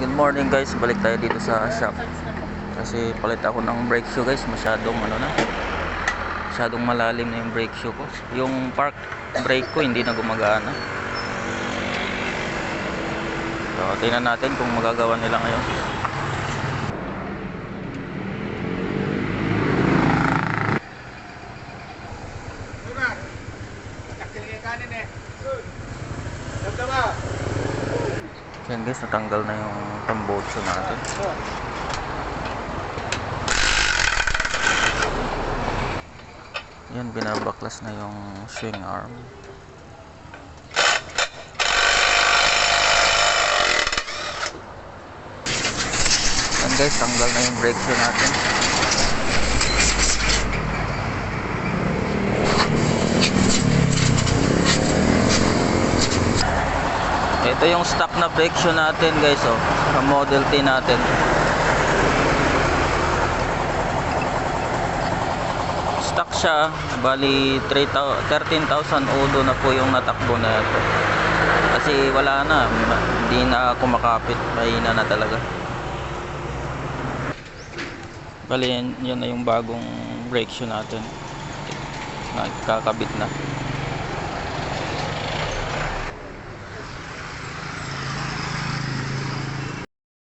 Good morning guys, balik tayo dito sa shop. Kasi palit ako ng brake shoe guys, masyadong ano na. Masyadong malalim na yung brake shoe ko. Yung park brake ko hindi na gumagana. So, tingnan natin kung magagawa nila ngayon. Yan guys, natanggal na yung tambotso natin. Yan, binabaklas na yung swing arm. Yan guys, tanggal na yung brake natin. Ito yung stock na brake shoe natin guys oh, sa Model T natin. Stock siya, bali 3,000 13,000 odo na po yung natakbo na ito. Kasi wala na, hindi na kumakapit, mahina na talaga. Bali yan, na yung bagong brake shoe natin. Nagkakabit na.